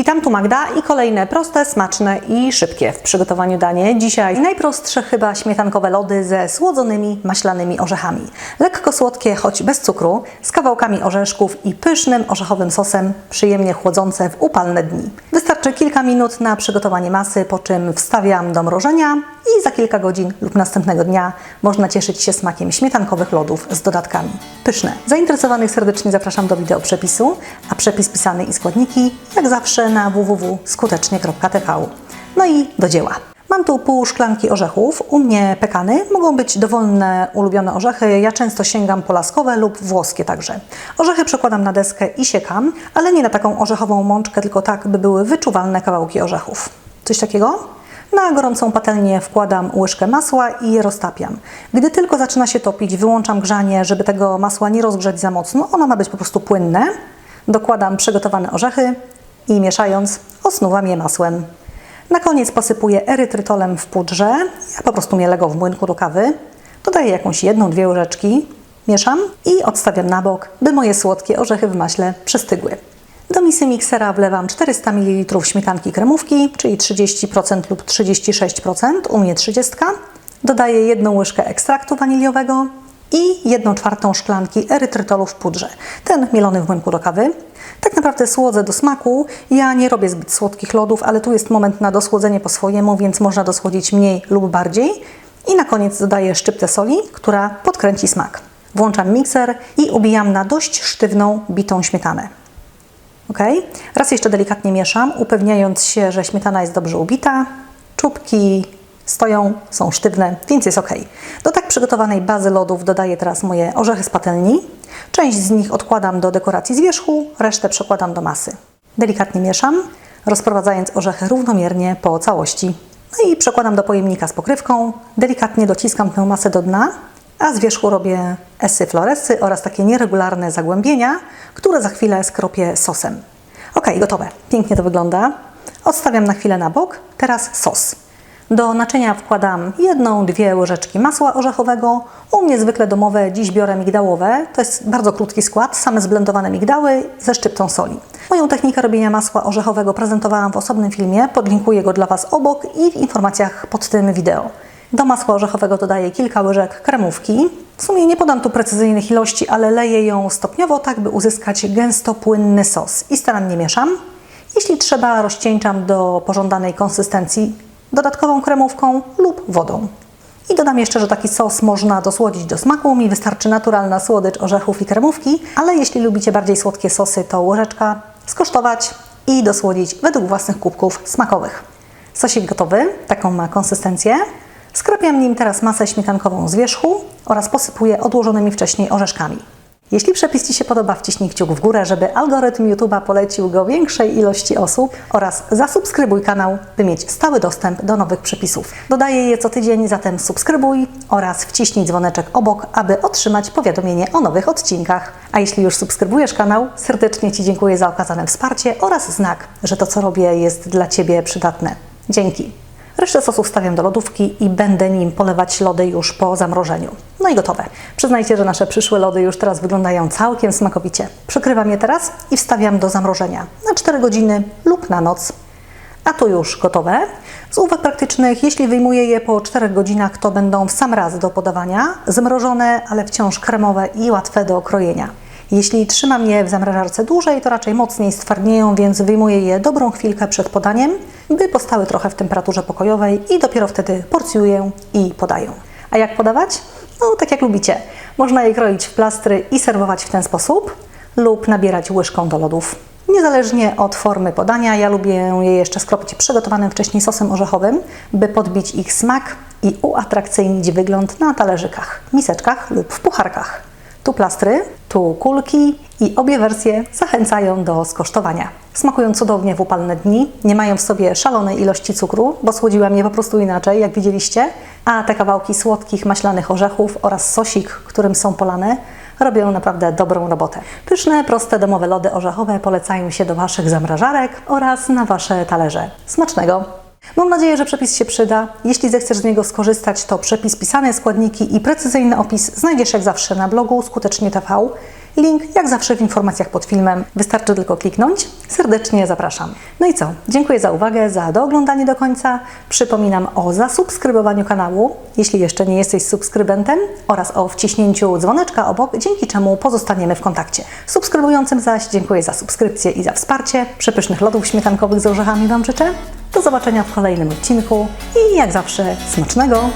Witam, tu Magda i kolejne proste, smaczne i szybkie w przygotowaniu danie. Dzisiaj najprostsze chyba śmietankowe lody ze słodzonymi maślanymi orzechami. Lekko słodkie, choć bez cukru, z kawałkami orzeszków i pysznym orzechowym sosem, przyjemnie chłodzące w upalne dni. Wystarczy kilka minut na przygotowanie masy, po czym wstawiam do mrożenia i za kilka godzin lub następnego dnia można cieszyć się smakiem śmietankowych lodów z dodatkami. Pyszne. Zainteresowanych serdecznie zapraszam do wideo przepisu, a przepis pisany i składniki jak zawsze na www.skutecznie.tv. No i do dzieła. Mam tu pół szklanki orzechów, u mnie pekany, mogą być dowolne ulubione orzechy, ja często sięgam po laskowe lub włoskie także. Orzechy przekładam na deskę i siekam, ale nie na taką orzechową mączkę, tylko tak, by były wyczuwalne kawałki orzechów. Coś takiego? Na gorącą patelnię wkładam łyżkę masła i roztapiam. Gdy tylko zaczyna się topić, wyłączam grzanie, żeby tego masła nie rozgrzać za mocno. Ono ma być po prostu płynne. Dokładam przygotowane orzechy i mieszając osnuwam je masłem. Na koniec posypuję erytrytolem w pudrze. Ja po prostu mielę go w młynku do kawy. Dodaję jakąś jedną, dwie łyżeczki. Mieszam i odstawiam na bok, by moje słodkie orzechy w maśle przystygły. Do misy miksera wlewam 400 ml śmietanki kremówki, czyli 30% lub 36%, u mnie 30. Dodaję jedną łyżkę ekstraktu waniliowego i 1 czwartą szklanki erytrytolu w pudrze. Ten mielony w młynku do kawy. Tak naprawdę słodzę do smaku. Ja nie robię zbyt słodkich lodów, ale tu jest moment na dosłodzenie po swojemu, więc można dosłodzić mniej lub bardziej. I na koniec dodaję szczyptę soli, która podkręci smak. Włączam mikser i ubijam na dość sztywną, bitą śmietanę. Ok? Raz jeszcze delikatnie mieszam, upewniając się, że śmietana jest dobrze ubita. Czubki stoją, są sztywne, więc jest ok. Do tak przygotowanej bazy lodów dodaję teraz moje orzechy z patelni. Część z nich odkładam do dekoracji z wierzchu, resztę przekładam do masy. Delikatnie mieszam, rozprowadzając orzechy równomiernie po całości. No i przekładam do pojemnika z pokrywką. Delikatnie dociskam tę masę do dna, a z wierzchu robię esy floresy oraz takie nieregularne zagłębienia, które za chwilę skropię sosem. Ok, gotowe. Pięknie to wygląda. Odstawiam na chwilę na bok. Teraz sos. Do naczynia wkładam jedną, dwie łyżeczki masła orzechowego. U mnie zwykle domowe, dziś biorę migdałowe. To jest bardzo krótki skład, same zblendowane migdały ze szczyptą soli. Moją technikę robienia masła orzechowego prezentowałam w osobnym filmie, podlinkuję go dla Was obok i w informacjach pod tym wideo. Do masła orzechowego dodaję kilka łyżek kremówki. W sumie nie podam tu precyzyjnych ilości, ale leję ją stopniowo, tak by uzyskać gęsto płynny sos i starannie mieszam. Jeśli trzeba, rozcieńczam do pożądanej konsystencji dodatkową kremówką lub wodą. I dodam jeszcze, że taki sos można dosłodzić do smaku. Mi wystarczy naturalna słodycz orzechów i kremówki, ale jeśli lubicie bardziej słodkie sosy, to łyżeczka skosztować i dosłodzić według własnych kubków smakowych. Sosik gotowy, taką ma konsystencję. Skrapiam nim teraz masę śmietankową z wierzchu oraz posypuję odłożonymi wcześniej orzeszkami. Jeśli przepis Ci się podoba, wciśnij kciuk w górę, żeby algorytm YouTube'a polecił go większej ilości osób oraz zasubskrybuj kanał, by mieć stały dostęp do nowych przepisów. Dodaję je co tydzień, zatem subskrybuj oraz wciśnij dzwoneczek obok, aby otrzymać powiadomienie o nowych odcinkach. A jeśli już subskrybujesz kanał, serdecznie Ci dziękuję za okazane wsparcie oraz znak, że to co robię jest dla Ciebie przydatne. Dzięki. Resztę sosu wstawiam do lodówki i będę nim polewać lody już po zamrożeniu. No i gotowe. Przyznajcie, że nasze przyszłe lody już teraz wyglądają całkiem smakowicie. Przykrywam je teraz i wstawiam do zamrożenia na 4 godziny lub na noc. A to już gotowe. Z uwag praktycznych, jeśli wyjmuję je po 4 godzinach, to będą w sam raz do podawania, zmrożone, ale wciąż kremowe i łatwe do okrojenia. Jeśli trzymam je w zamrażarce dłużej, to raczej mocniej stwardnieją, więc wyjmuję je dobrą chwilkę przed podaniem, by postały trochę w temperaturze pokojowej i dopiero wtedy porcjuję i podaję. A jak podawać? No, tak jak lubicie. Można je kroić w plastry i serwować w ten sposób lub nabierać łyżką do lodów. Niezależnie od formy podania, ja lubię je jeszcze skropić przygotowanym wcześniej sosem orzechowym, by podbić ich smak i uatrakcyjnić wygląd na talerzykach, miseczkach lub w pucharkach. Tu plastry, tu kulki i obie wersje zachęcają do skosztowania. Smakują cudownie w upalne dni, nie mają w sobie szalonej ilości cukru, bo słodziłam je po prostu inaczej, jak widzieliście, a te kawałki słodkich, maślanych orzechów oraz sosik, którym są polane, robią naprawdę dobrą robotę. Pyszne, proste domowe lody orzechowe polecają się do Waszych zamrażarek oraz na Wasze talerze. Smacznego! Mam nadzieję, że przepis się przyda. Jeśli zechcesz z niego skorzystać, to przepis, pisane składniki i precyzyjny opis znajdziesz jak zawsze na blogu Skutecznie TV. Link jak zawsze w informacjach pod filmem. Wystarczy tylko kliknąć. Serdecznie zapraszam. No i co? Dziękuję za uwagę, za dooglądanie do końca. Przypominam o zasubskrybowaniu kanału, jeśli jeszcze nie jesteś subskrybentem, oraz o wciśnięciu dzwoneczka obok, dzięki czemu pozostaniemy w kontakcie. Subskrybującym zaś dziękuję za subskrypcję i za wsparcie. Przepysznych lodów śmietankowych z orzechami Wam życzę. Do zobaczenia w kolejnym odcinku i jak zawsze smacznego!